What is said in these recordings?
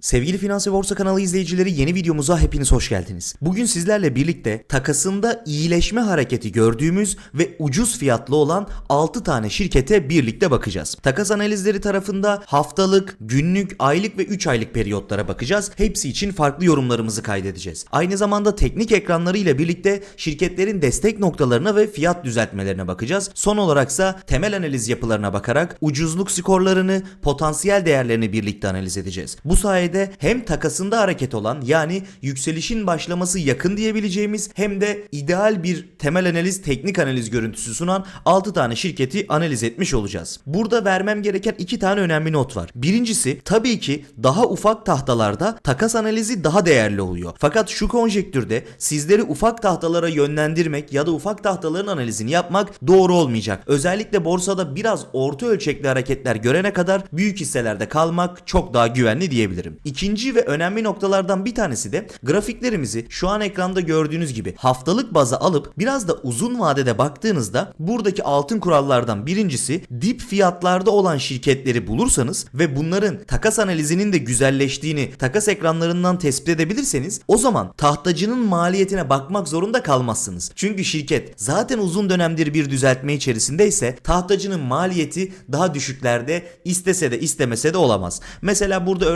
Sevgili Finans ve Borsa kanalı izleyicileri yeni videomuza hepiniz hoş geldiniz. Bugün sizlerle birlikte takasında iyileşme hareketi gördüğümüz ve ucuz fiyatlı olan 6 tane şirkete birlikte bakacağız. Takas analizleri tarafında haftalık, günlük, aylık ve 3 aylık periyotlara bakacağız. Hepsi için farklı yorumlarımızı kaydedeceğiz. Aynı zamanda teknik ekranları ile birlikte şirketlerin destek noktalarına ve fiyat düzeltmelerine bakacağız. Son olaraksa temel analiz yapılarına bakarak ucuzluk skorlarını, potansiyel değerlerini birlikte analiz edeceğiz. Bu sayede hem takasında hareket olan yani yükselişin başlaması yakın diyebileceğimiz hem de ideal bir temel analiz, teknik analiz görüntüsü sunan 6 tane şirketi analiz etmiş olacağız. Burada vermem gereken 2 tane önemli not var. Birincisi tabii ki daha ufak tahtalarda takas analizi daha değerli oluyor. Fakat şu konjektürde sizleri ufak tahtalara yönlendirmek ya da ufak tahtaların analizini yapmak doğru olmayacak. Özellikle borsada biraz orta ölçekli hareketler görene kadar büyük hisselerde kalmak çok daha güvenli diyebilirim. İkinci ve önemli noktalardan bir tanesi de grafiklerimizi şu an ekranda gördüğünüz gibi haftalık baza alıp biraz da uzun vadede baktığınızda buradaki altın kurallardan birincisi dip fiyatlarda olan şirketleri bulursanız ve bunların takas analizinin de güzelleştiğini takas ekranlarından tespit edebilirseniz o zaman tahtacının maliyetine bakmak zorunda kalmazsınız. Çünkü şirket zaten uzun dönemdir bir düzeltme içerisindeyse tahtacının maliyeti daha düşüklerde istese de istemese de olamaz. Mesela burada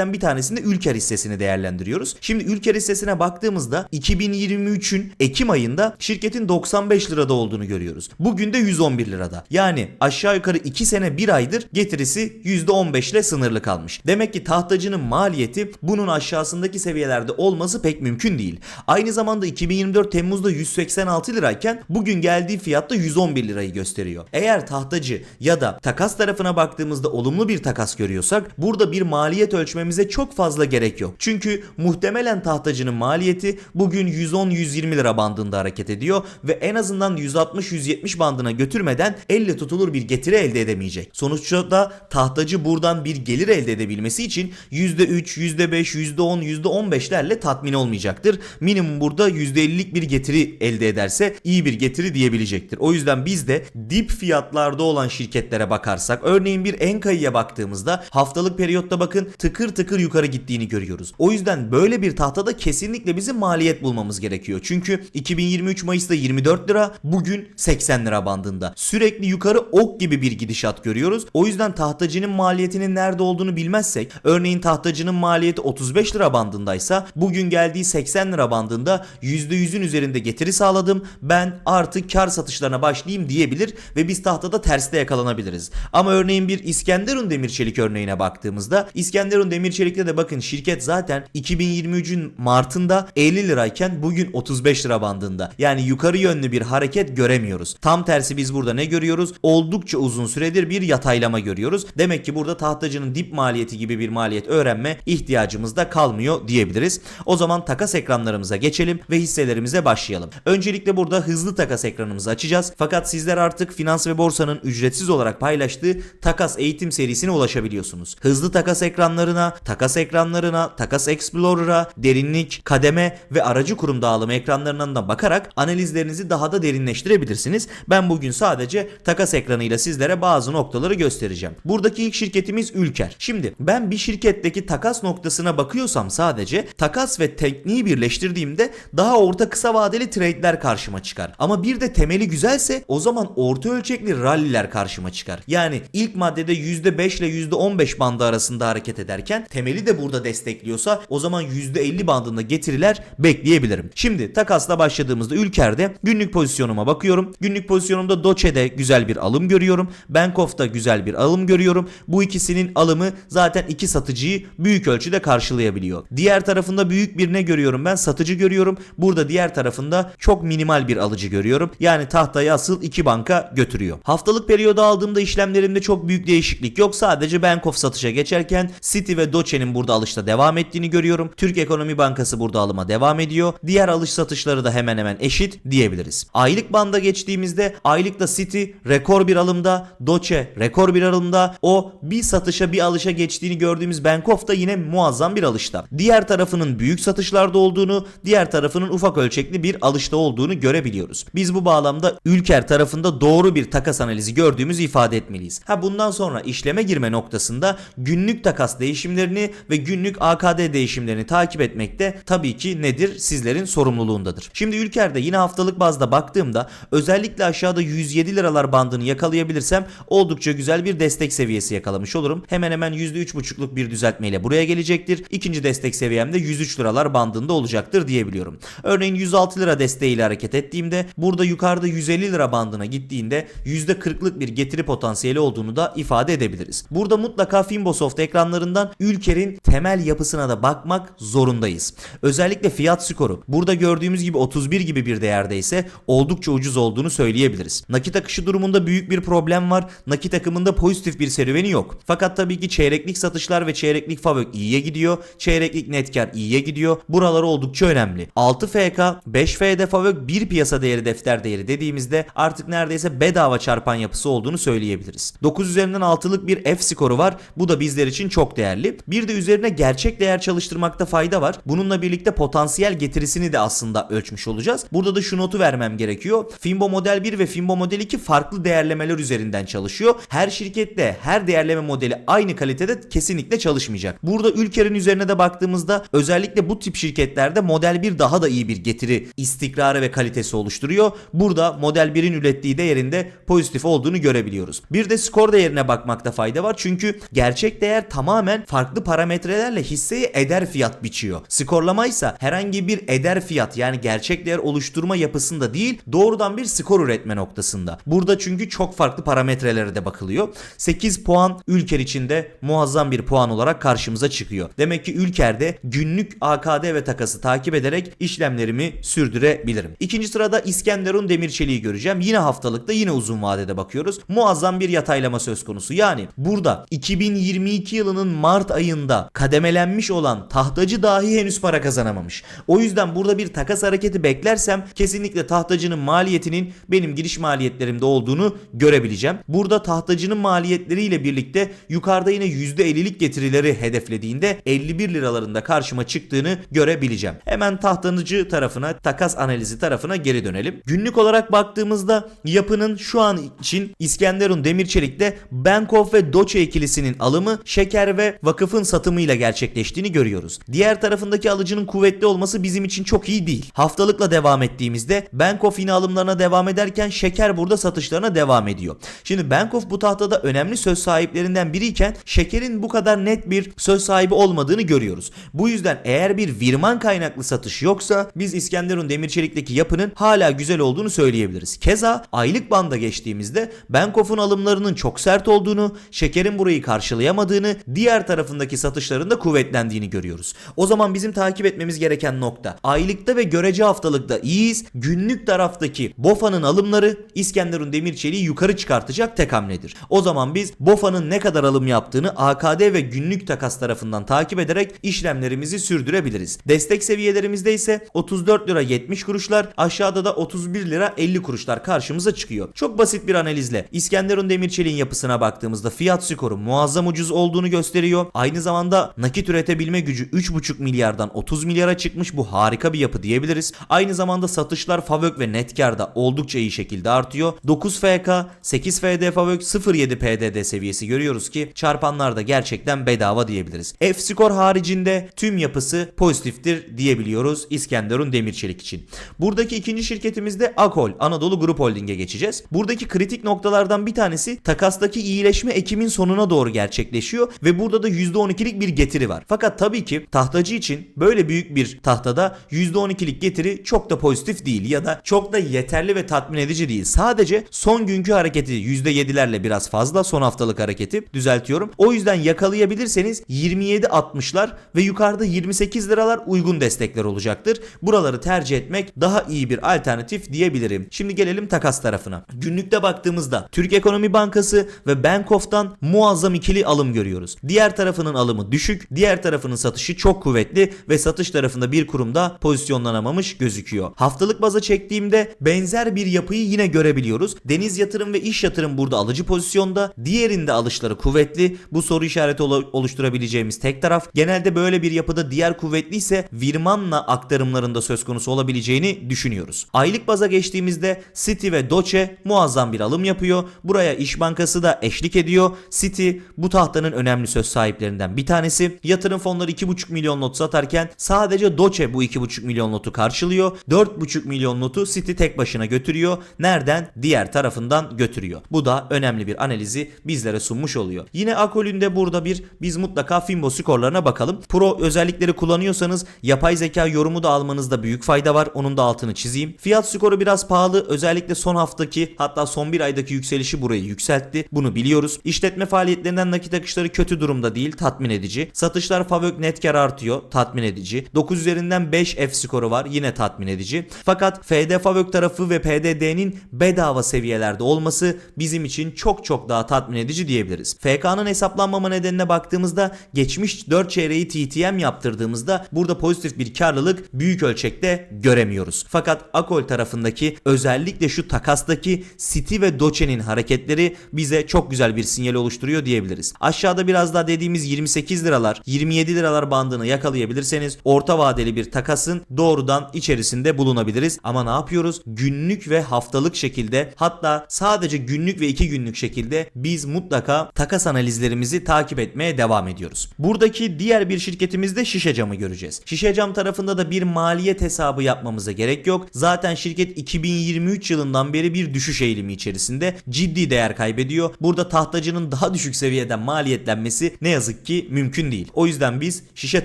örneklerimizden bir tanesinde Ülker hissesini değerlendiriyoruz. Şimdi Ülker hissesine baktığımızda 2023'ün Ekim ayında şirketin 95 lirada olduğunu görüyoruz. Bugün de 111 lirada. Yani aşağı yukarı 2 sene 1 aydır getirisi %15 ile sınırlı kalmış. Demek ki tahtacının maliyeti bunun aşağısındaki seviyelerde olması pek mümkün değil. Aynı zamanda 2024 Temmuz'da 186 lirayken bugün geldiği fiyatta 111 lirayı gösteriyor. Eğer tahtacı ya da takas tarafına baktığımızda olumlu bir takas görüyorsak burada bir maliyet ölçmemize çok fazla gerek yok. Çünkü muhtemelen tahtacının maliyeti bugün 110-120 lira bandında hareket ediyor ve en azından 160-170 bandına götürmeden elle tutulur bir getiri elde edemeyecek. Sonuçta da tahtacı buradan bir gelir elde edebilmesi için %3, %5, %10, %15'lerle tatmin olmayacaktır. Minimum burada %50'lik bir getiri elde ederse iyi bir getiri diyebilecektir. O yüzden biz de dip fiyatlarda olan şirketlere bakarsak örneğin bir Enka'ya baktığımızda haftalık periyotta bakın tıkır tıkır yukarı gittiğini görüyoruz. O yüzden böyle bir tahtada kesinlikle bizim maliyet bulmamız gerekiyor. Çünkü 2023 Mayıs'ta 24 lira, bugün 80 lira bandında. Sürekli yukarı ok gibi bir gidişat görüyoruz. O yüzden tahtacının maliyetinin nerede olduğunu bilmezsek, örneğin tahtacının maliyeti 35 lira bandındaysa bugün geldiği 80 lira bandında %100'ün üzerinde getiri sağladım. Ben artık kar satışlarına başlayayım diyebilir ve biz tahtada terste yakalanabiliriz. Ama örneğin bir İskenderun Demirçelik örneğine baktığımızda İskenderun Demirçelik'te de bakın şirket zaten 2023'ün Mart'ında 50 lirayken bugün 35 lira bandında. Yani yukarı yönlü bir hareket göremiyoruz. Tam tersi biz burada ne görüyoruz? Oldukça uzun süredir bir yataylama görüyoruz. Demek ki burada tahtacının dip maliyeti gibi bir maliyet öğrenme ihtiyacımız da kalmıyor diyebiliriz. O zaman takas ekranlarımıza geçelim ve hisselerimize başlayalım. Öncelikle burada hızlı takas ekranımızı açacağız. Fakat sizler artık finans ve borsanın ücretsiz olarak paylaştığı takas eğitim serisine ulaşabiliyorsunuz. Hızlı takas ekranlarına, takas ekranlarına, takas explorer'a, derinlik, kademe ve aracı kurum dağılımı ekranlarından da bakarak analizlerinizi daha da derinleştirebilirsiniz. Ben bugün sadece takas ekranıyla sizlere bazı noktaları göstereceğim. Buradaki ilk şirketimiz Ülker. Şimdi ben bir şirketteki takas noktasına bakıyorsam sadece takas ve tekniği birleştirdiğimde daha orta kısa vadeli trade'ler karşıma çıkar. Ama bir de temeli güzelse o zaman orta ölçekli ralliler karşıma çıkar. Yani ilk maddede %5 ile %15 bandı arasında hareket ederken temeli de burada destekliyorsa o zaman %50 bandında getiriler bekleyebilirim. Şimdi takasla başladığımızda Ülker'de günlük pozisyonuma bakıyorum. Günlük pozisyonumda Doçe'de güzel bir alım görüyorum. Bank of'ta güzel bir alım görüyorum. Bu ikisinin alımı zaten iki satıcıyı büyük ölçüde karşılayabiliyor. Diğer tarafında büyük bir ne görüyorum ben? Satıcı görüyorum. Burada diğer tarafında çok minimal bir alıcı görüyorum. Yani tahtayı asıl iki banka götürüyor. Haftalık periyoda aldığımda işlemlerimde çok büyük değişiklik yok. Sadece Bank of satışa geçerken City ve Doçe'nin burada alışta devam ettiğini görüyorum. Türk Ekonomi Bankası burada alıma devam ediyor. Diğer alış satışları da hemen hemen eşit diyebiliriz. Aylık banda geçtiğimizde aylıkta City rekor bir alımda, Doçe rekor bir alımda. O bir satışa bir alışa geçtiğini gördüğümüz Bank of da yine muazzam bir alışta. Diğer tarafının büyük satışlarda olduğunu, diğer tarafının ufak ölçekli bir alışta olduğunu görebiliyoruz. Biz bu bağlamda Ülker tarafında doğru bir takas analizi gördüğümüzü ifade etmeliyiz. Ha bundan sonra işleme girme noktasında günlük takas değişimleri değişimlerini ve günlük AKD değişimlerini takip etmek de tabii ki nedir? Sizlerin sorumluluğundadır. Şimdi ülkerde yine haftalık bazda baktığımda özellikle aşağıda 107 liralar bandını yakalayabilirsem oldukça güzel bir destek seviyesi yakalamış olurum. Hemen hemen %3,5'luk bir düzeltmeyle buraya gelecektir. İkinci destek seviyemde 103 liralar bandında olacaktır diyebiliyorum. Örneğin 106 lira desteğiyle hareket ettiğimde burada yukarıda 150 lira bandına gittiğinde %40'lık bir getiri potansiyeli olduğunu da ifade edebiliriz. Burada mutlaka Finbosoft ekranlarından ülkenin temel yapısına da bakmak zorundayız. Özellikle fiyat skoru. Burada gördüğümüz gibi 31 gibi bir değerde ise oldukça ucuz olduğunu söyleyebiliriz. Nakit akışı durumunda büyük bir problem var. Nakit akımında pozitif bir serüveni yok. Fakat tabii ki çeyreklik satışlar ve çeyreklik FAVÖK iyiye gidiyor. Çeyreklik net kar iyiye gidiyor. Buralar oldukça önemli. 6 FK, 5 FD FAVÖK, 1 piyasa değeri defter değeri dediğimizde artık neredeyse bedava çarpan yapısı olduğunu söyleyebiliriz. 9 üzerinden 6'lık bir F skoru var. Bu da bizler için çok değerli. Bir de üzerine gerçek değer çalıştırmakta fayda var. Bununla birlikte potansiyel getirisini de aslında ölçmüş olacağız. Burada da şu notu vermem gerekiyor. Finbo Model 1 ve Finbo Model 2 farklı değerlemeler üzerinden çalışıyor. Her şirkette her değerleme modeli aynı kalitede kesinlikle çalışmayacak. Burada ülkenin üzerine de baktığımızda özellikle bu tip şirketlerde Model 1 daha da iyi bir getiri istikrarı ve kalitesi oluşturuyor. Burada Model 1'in ürettiği değerinde pozitif olduğunu görebiliyoruz. Bir de skor değerine bakmakta fayda var. Çünkü gerçek değer tamamen farklı parametrelerle hisseye eder fiyat biçiyor. Skorlama ise herhangi bir eder fiyat yani gerçek değer oluşturma yapısında değil doğrudan bir skor üretme noktasında. Burada çünkü çok farklı parametrelere de bakılıyor. 8 puan ülker içinde muazzam bir puan olarak karşımıza çıkıyor. Demek ki ülkerde günlük AKD ve takası takip ederek işlemlerimi sürdürebilirim. İkinci sırada İskenderun Demirçeliği göreceğim. Yine haftalıkta yine uzun vadede bakıyoruz. Muazzam bir yataylama söz konusu. Yani burada 2022 yılının Mart ayında kademelenmiş olan tahtacı dahi henüz para kazanamamış. O yüzden burada bir takas hareketi beklersem kesinlikle tahtacının maliyetinin benim giriş maliyetlerimde olduğunu görebileceğim. Burada tahtacının maliyetleriyle birlikte yukarıda yine %50'lik getirileri hedeflediğinde 51 liralarında karşıma çıktığını görebileceğim. Hemen tahtacı tarafına, takas analizi tarafına geri dönelim. Günlük olarak baktığımızda yapının şu an için İskenderun Demirçelik'te Bankof ve Doçe ikilisinin alımı şeker ve vakıfın satımıyla gerçekleştiğini görüyoruz. Diğer tarafındaki alıcının kuvvetli olması bizim için çok iyi değil. Haftalıkla devam ettiğimizde Bankof yine alımlarına devam ederken şeker burada satışlarına devam ediyor. Şimdi Bankof bu tahtada önemli söz sahiplerinden biriyken şekerin bu kadar net bir söz sahibi olmadığını görüyoruz. Bu yüzden eğer bir virman kaynaklı satış yoksa biz İskenderun Demirçelik'teki yapının hala güzel olduğunu söyleyebiliriz. Keza aylık banda geçtiğimizde Bankof'un alımlarının çok sert olduğunu, şekerin burayı karşılayamadığını, diğer tarafındaki satışların da kuvvetlendiğini görüyoruz. O zaman bizim takip etmemiz gereken nokta aylıkta ve görece haftalıkta iyiyiz. Günlük taraftaki BOFA'nın alımları İskenderun Demirçelik'i yukarı çıkartacak tek hamledir. O zaman biz BOFA'nın ne kadar alım yaptığını AKD ve günlük takas tarafından takip ederek işlemlerimizi sürdürebiliriz. Destek seviyelerimizde ise 34 lira 70 kuruşlar, aşağıda da 31 lira 50 kuruşlar karşımıza çıkıyor. Çok basit bir analizle İskenderun Demirçelik'in yapısına baktığımızda fiyat skoru muazzam ucuz olduğunu gösteriyor. Aynı zamanda nakit üretebilme gücü 3,5 milyardan 30 milyara çıkmış. Bu harika bir yapı diyebiliriz. Aynı zamanda satışlar FAVÖK ve net karda oldukça iyi şekilde artıyor. 9 FK, 8 FD FAVÖK, 0.7 PDD seviyesi görüyoruz ki çarpanlar da gerçekten bedava diyebiliriz. F skor haricinde tüm yapısı pozitiftir diyebiliyoruz İskenderun Demirçelik için. Buradaki ikinci şirketimizde Akol Anadolu Grup Holding'e geçeceğiz. Buradaki kritik noktalardan bir tanesi takastaki iyileşme Ekim'in sonuna doğru gerçekleşiyor ve burada da %12'lik bir getiri var. Fakat tabii ki tahtacı için böyle büyük bir tahtada %12'lik getiri çok da pozitif değil ya da çok da yeterli ve tatmin edici değil. Sadece son günkü hareketi %7'lerle biraz fazla son haftalık hareketi düzeltiyorum. O yüzden yakalayabilirseniz 27.60'lar ve yukarıda 28 liralar uygun destekler olacaktır. Buraları tercih etmek daha iyi bir alternatif diyebilirim. Şimdi gelelim takas tarafına. Günlükte baktığımızda Türk Ekonomi Bankası ve Bankof'tan muazzam ikili alım görüyoruz. Diğer tarafının alımı düşük, diğer tarafının satışı çok kuvvetli ve satış tarafında bir kurumda pozisyonlanamamış gözüküyor. Haftalık baza çektiğimde benzer bir yapıyı yine görebiliyoruz. Deniz Yatırım ve İş Yatırım burada alıcı pozisyonda, diğerinde alışları kuvvetli. Bu soru işareti ol- oluşturabileceğimiz tek taraf. Genelde böyle bir yapıda diğer kuvvetli ise Virman'la aktarımlarında söz konusu olabileceğini düşünüyoruz. Aylık baza geçtiğimizde City ve Doce muazzam bir alım yapıyor. Buraya İş Bankası da eşlik ediyor. City bu tahtanın önemli söz sahipleri şirketlerinden bir tanesi. Yatırım fonları 2,5 milyon not satarken sadece Doçe bu 2,5 milyon notu karşılıyor. 4,5 milyon notu City tek başına götürüyor. Nereden? Diğer tarafından götürüyor. Bu da önemli bir analizi bizlere sunmuş oluyor. Yine Akol'ün de burada bir biz mutlaka Fimbo skorlarına bakalım. Pro özellikleri kullanıyorsanız yapay zeka yorumu da almanızda büyük fayda var. Onun da altını çizeyim. Fiyat skoru biraz pahalı. Özellikle son haftaki hatta son bir aydaki yükselişi burayı yükseltti. Bunu biliyoruz. İşletme faaliyetlerinden nakit akışları kötü durumda değil. Tatmin edici. Satışlar Favök net kar artıyor. Tatmin edici. 9 üzerinden 5 F skoru var. Yine tatmin edici. Fakat FD Favök tarafı ve PDD'nin bedava seviyelerde olması bizim için çok çok daha tatmin edici diyebiliriz. FK'nın hesaplanmama nedenine baktığımızda geçmiş 4 çeyreği TTM yaptırdığımızda burada pozitif bir karlılık büyük ölçekte göremiyoruz. Fakat Akol tarafındaki özellikle şu takastaki City ve Doçe'nin hareketleri bize çok güzel bir sinyal oluşturuyor diyebiliriz. Aşağıda biraz daha dediğimiz 28 liralar 27 liralar bandını yakalayabilirseniz orta vadeli bir takasın doğrudan içerisinde bulunabiliriz. Ama ne yapıyoruz? Günlük ve haftalık şekilde hatta sadece günlük ve 2 günlük şekilde biz mutlaka takas analizlerimizi takip etmeye devam ediyoruz. Buradaki diğer bir şirketimizde şişe camı göreceğiz. Şişe cam tarafında da bir maliyet hesabı yapmamıza gerek yok. Zaten şirket 2023 yılından beri bir düşüş eğilimi içerisinde ciddi değer kaybediyor. Burada tahtacının daha düşük seviyeden maliyetlenmesi ne yazık ki mümkün değil. O yüzden biz şişe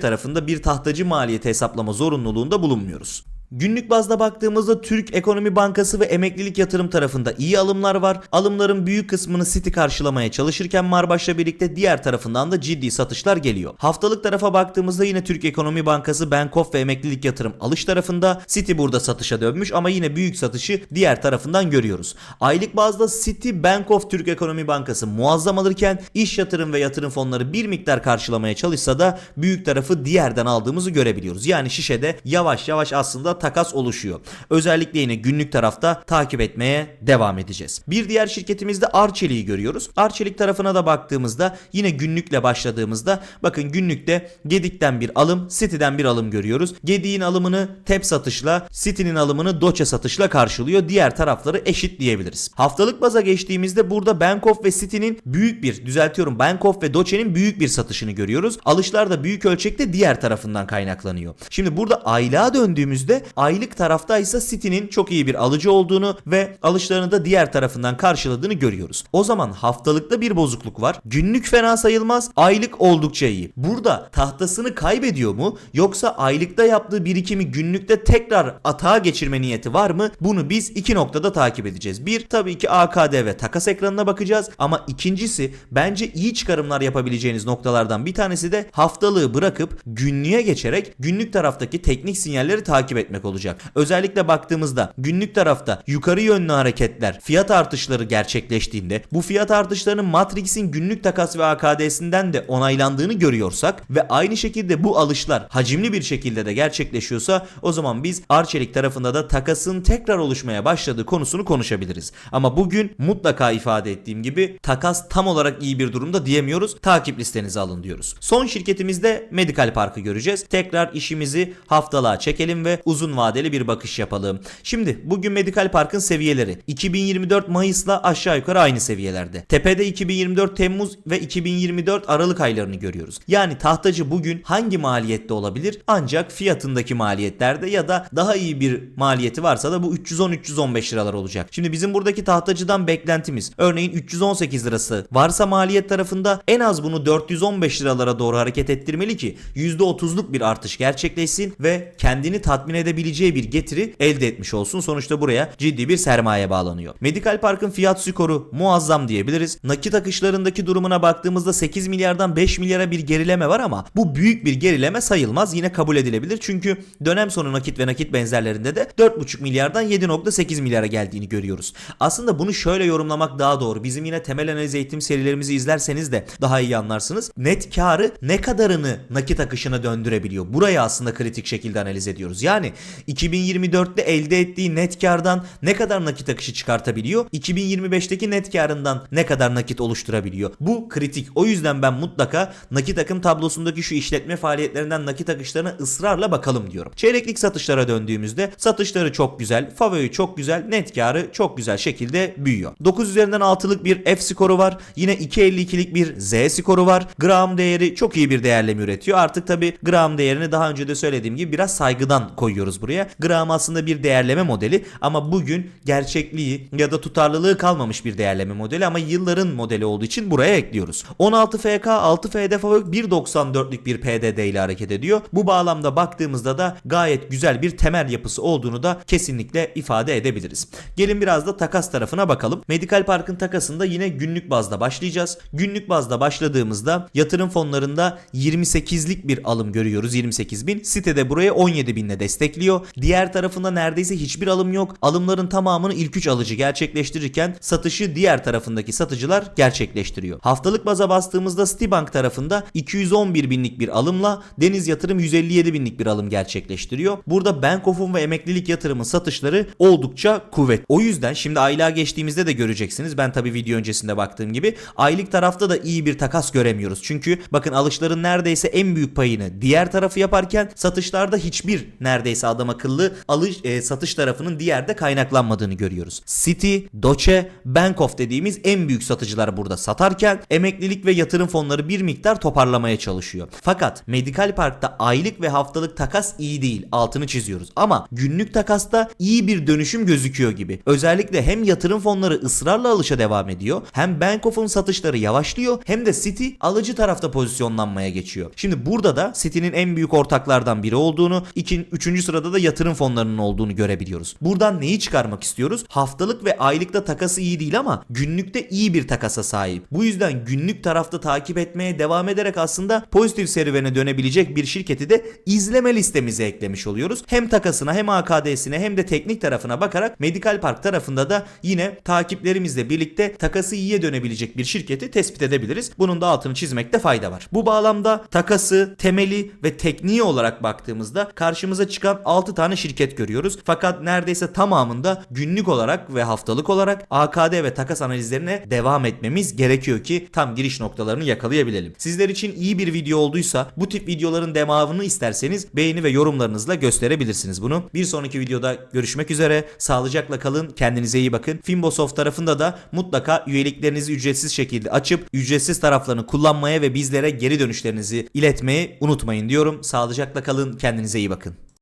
tarafında bir tahtacı maliyeti hesaplama zorunluluğunda bulunmuyoruz. Günlük bazda baktığımızda Türk Ekonomi Bankası ve Emeklilik Yatırım tarafında iyi alımlar var. Alımların büyük kısmını City karşılamaya çalışırken Marbaş'la birlikte diğer tarafından da ciddi satışlar geliyor. Haftalık tarafa baktığımızda yine Türk Ekonomi Bankası, Bankof ve Emeklilik Yatırım alış tarafında. City burada satışa dönmüş ama yine büyük satışı diğer tarafından görüyoruz. Aylık bazda City, Bankof, Türk Ekonomi Bankası muazzam alırken iş yatırım ve yatırım fonları bir miktar karşılamaya çalışsa da büyük tarafı diğerden aldığımızı görebiliyoruz. Yani şişede yavaş yavaş aslında takas oluşuyor. Özellikle yine günlük tarafta takip etmeye devam edeceğiz. Bir diğer şirketimizde Arçelik'i görüyoruz. Arçelik tarafına da baktığımızda yine günlükle başladığımızda bakın günlükte Gedik'ten bir alım, City'den bir alım görüyoruz. Gedik'in alımını TEP satışla, City'nin alımını Doçe satışla karşılıyor. Diğer tarafları eşit diyebiliriz. Haftalık baza geçtiğimizde burada Bankof ve City'nin büyük bir düzeltiyorum Bankof ve Doçe'nin büyük bir satışını görüyoruz. Alışlar da büyük ölçekte diğer tarafından kaynaklanıyor. Şimdi burada aylığa döndüğümüzde aylık tarafta ise City'nin çok iyi bir alıcı olduğunu ve alışlarını da diğer tarafından karşıladığını görüyoruz. O zaman haftalıkta bir bozukluk var. Günlük fena sayılmaz. Aylık oldukça iyi. Burada tahtasını kaybediyor mu yoksa aylıkta yaptığı birikimi günlükte tekrar atağa geçirme niyeti var mı? Bunu biz iki noktada takip edeceğiz. Bir tabii ki AKD ve takas ekranına bakacağız ama ikincisi bence iyi çıkarımlar yapabileceğiniz noktalardan bir tanesi de haftalığı bırakıp günlüğe geçerek günlük taraftaki teknik sinyalleri takip etmek olacak. Özellikle baktığımızda günlük tarafta yukarı yönlü hareketler, fiyat artışları gerçekleştiğinde bu fiyat artışlarının Matrix'in günlük takas ve AKD'sinden de onaylandığını görüyorsak ve aynı şekilde bu alışlar hacimli bir şekilde de gerçekleşiyorsa o zaman biz Arçelik tarafında da takasın tekrar oluşmaya başladığı konusunu konuşabiliriz. Ama bugün mutlaka ifade ettiğim gibi takas tam olarak iyi bir durumda diyemiyoruz. Takip listenize alın diyoruz. Son şirketimizde Medical Park'ı göreceğiz. Tekrar işimizi haftalığa çekelim ve uzun vadeli bir bakış yapalım. Şimdi bugün Medical Park'ın seviyeleri 2024 Mayıs'la aşağı yukarı aynı seviyelerde. Tepede 2024 Temmuz ve 2024 Aralık aylarını görüyoruz. Yani tahtacı bugün hangi maliyette olabilir? Ancak fiyatındaki maliyetlerde ya da daha iyi bir maliyeti varsa da bu 310-315 liralar olacak. Şimdi bizim buradaki tahtacıdan beklentimiz örneğin 318 lirası varsa maliyet tarafında en az bunu 415 liralara doğru hareket ettirmeli ki %30'luk bir artış gerçekleşsin ve kendini tatmin edebileceği bir getiri elde etmiş olsun. Sonuçta buraya ciddi bir sermaye bağlanıyor. Medical Park'ın fiyat skoru muazzam diyebiliriz. Nakit akışlarındaki durumuna baktığımızda 8 milyardan 5 milyara bir gerileme var ama bu büyük bir gerileme sayılmaz. Yine kabul edilebilir. Çünkü dönem sonu nakit ve nakit benzerlerinde de 4,5 milyardan 7,8 milyara geldiğini görüyoruz. Aslında bunu şöyle yorumlamak daha doğru. Bizim yine temel analiz eğitim serilerimizi izlerseniz de daha iyi anlarsınız. Net karı ne kadarını nakit akışına döndürebiliyor? Burayı aslında kritik şekilde analiz ediyoruz. Yani 2024'te elde ettiği net kardan ne kadar nakit akışı çıkartabiliyor? 2025'teki net karından ne kadar nakit oluşturabiliyor? Bu kritik. O yüzden ben mutlaka nakit akım tablosundaki şu işletme faaliyetlerinden nakit akışlarına ısrarla bakalım diyorum. Çeyreklik satışlara döndüğümüzde satışları çok güzel, favori çok güzel, net karı çok güzel şekilde büyüyor. 9 üzerinden 6'lık bir F skoru var. Yine 2.52'lik bir Z skoru var. Gram değeri çok iyi bir değerleme üretiyor. Artık tabi gram değerini daha önce de söylediğim gibi biraz saygıdan koyuyoruz buraya. Gram aslında bir değerleme modeli ama bugün gerçekliği ya da tutarlılığı kalmamış bir değerleme modeli ama yılların modeli olduğu için buraya ekliyoruz. 16 FK 6 FD favori 1.94'lük bir PDD ile hareket ediyor. Bu bağlamda baktığımızda da gayet güzel bir temel yapısı olduğunu da kesinlikle ifade edebiliriz. Gelin biraz da takas tarafına bakalım. Medikal Park'ın takasında yine günlük bazda başlayacağız. Günlük bazda başladığımızda yatırım fonlarında 28'lik bir alım görüyoruz 28 bin. Sitede buraya 17 binle destekliyor. Diğer tarafında neredeyse hiçbir alım yok. Alımların tamamını ilk 3 alıcı gerçekleştirirken satışı diğer tarafındaki satıcılar gerçekleştiriyor. Haftalık baza bastığımızda Citibank tarafında 211 binlik bir alımla Deniz Yatırım 157 binlik bir alım gerçekleştiriyor. Burada Bank of'un ve emeklilik yatırımın satışları oldukça kuvvet. O yüzden şimdi aylığa geçtiğimizde de göreceksiniz. Ben tabi video öncesinde baktığım gibi aylık tarafta da iyi bir takas göremiyoruz. Çünkü bakın alışların neredeyse en büyük payını diğer tarafı yaparken satışlarda hiçbir neredeyse adam akıllı alış e, satış tarafının diğerde kaynaklanmadığını görüyoruz. City, Doce, Bank of dediğimiz en büyük satıcılar burada satarken emeklilik ve yatırım fonları bir miktar toparlamaya çalışıyor. Fakat Medikal Park'ta aylık ve haftalık takas iyi değil. Altını çiziyoruz. Ama günlük takasta iyi bir dönüşüm gözüküyor gibi. Özellikle hem yatırım fonları ısrarla alışa devam ediyor. Hem Bank of'un satışları yavaşlıyor. Hem de City alıcı tarafta pozisyonlanmaya geçiyor. Şimdi burada da City'nin en büyük ortaklardan biri olduğunu, ikin, üçüncü sırada da yatırım fonlarının olduğunu görebiliyoruz. Buradan neyi çıkarmak istiyoruz? Haftalık ve aylıkta takası iyi değil ama günlükte iyi bir takasa sahip. Bu yüzden günlük tarafta takip etmeye devam ederek aslında pozitif serüvene dönebilecek bir şirketi de izleme listemize eklemiş oluyoruz. Hem takasına hem AKD'sine hem de teknik tarafına bakarak Medical Park tarafında da yine takiplerimizle birlikte takası iyiye dönebilecek bir şirketi tespit edebiliriz. Bunun da altını çizmekte fayda var. Bu bağlamda takası, temeli ve tekniği olarak baktığımızda karşımıza çıkan 6 tane şirket görüyoruz. Fakat neredeyse tamamında günlük olarak ve haftalık olarak AKD ve takas analizlerine devam etmemiz gerekiyor ki tam giriş noktalarını yakalayabilelim. Sizler için iyi bir video olduysa bu tip videoların devamını isterseniz beğeni ve yorumlarınızla gösterebilirsiniz bunu. Bir sonraki videoda görüşmek üzere. Sağlıcakla kalın. Kendinize iyi bakın. Finbosoft tarafında da mutlaka üyeliklerinizi ücretsiz şekilde açıp ücretsiz taraflarını kullanmaya ve bizlere geri dönüşlerinizi iletmeyi unutmayın diyorum. Sağlıcakla kalın. Kendinize iyi bakın.